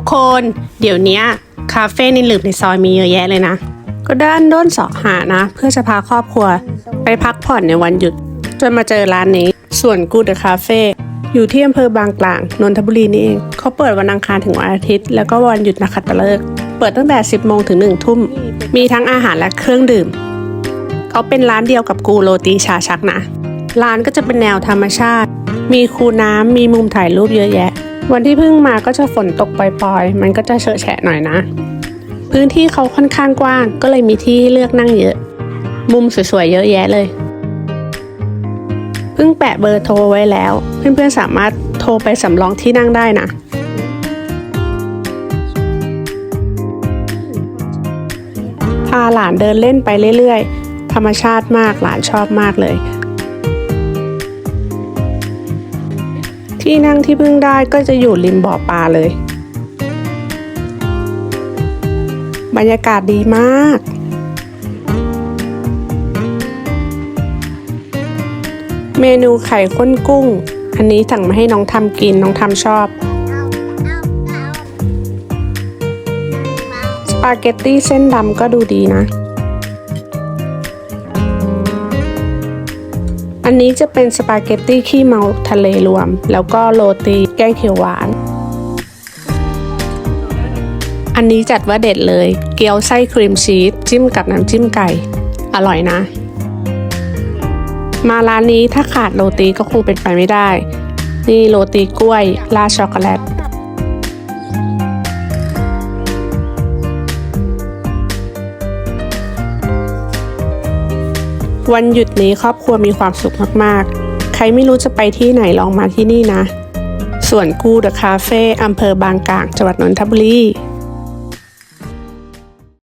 ทุกคนเดี๋ยวนี้คาเฟ่ในหลืบในซอยมีเยอะแยะเลยนะ ก็ด้านด้นสาะหานะ เพื่อจะพาครอบครัว ไปพักผ่อนในวันหยุด จนมาเจอร้านนี้ ส่วนกูเดอะคาเฟ่อยู่ที่อำเภอบางกลางนนทบุรีนี่เองเขาเปิดวันอังคารถึงวันอาทิตย์ แล้วก็วันหยุดนักขัตฤกษ์เปิดตั้งแต่ 10 โมงถึง 1 ทุ่ม มีทั้งอาหารและเครื่องดื่ม เขาเป็นร้านเดียวกับกูโรตีชาชักนะ ร้านก็จะเป็นแนวธรรมชาติ มีคูน้ำมีมุมถ่ายรูปเยอะแยะ วันที่เพิ่งมาก็จะฝนตกปล่อยๆ มันก็จะเฉอะแฉะหน่อยนะ พื้นที่เขาค่อนข้างกว้าง ก็เลยมีที่เลือกนั่งเยอะ มุมสวยๆ เยอะแยะเลย เพิ่งแปะเบอร์โทรไว้แล้ว เพื่อนๆ สามารถโทรไปสำรองที่นั่งได้นะพาหลานเดินเล่นไปเรื่อยๆ ธรรมชาติมากหลานชอบมากเลย ที่นั่งที่เพิ่งได้ก็จะอยู่ริมบ่อปลาเลย บรรยากาศดีมาก เมนูไข่ข้นกุ้ง อันนี้สั่งมาให้น้องทำกินน้องทำชอบ สปาเกตตี้เส้นดำก็ดูดีนะ อันนี้จะเป็นสปาเกตตี้ขี้เมาทะเลรวม แล้วก็โรตีแกงเขียวหวาน อันนี้จัดว่าเด็ดเลย เกี๊ยวไส้ครีมชีสจิ้มกับน้ำจิ้มไก่ อร่อยนะ มาร้านนี้ถ้าขาดโรตีก็คงเป็นไปไม่ได้ นี่โรตีกล้วยราดช็อกโกแลต วันหยุดนี้ครอบครัวมีความสุขมากๆ ใครไม่รู้จะไปที่ไหนลองมาที่นี่นะ ส่วนกูเดอะคาเฟ่อำเภอบางกลางจังหวัดนนทบุรี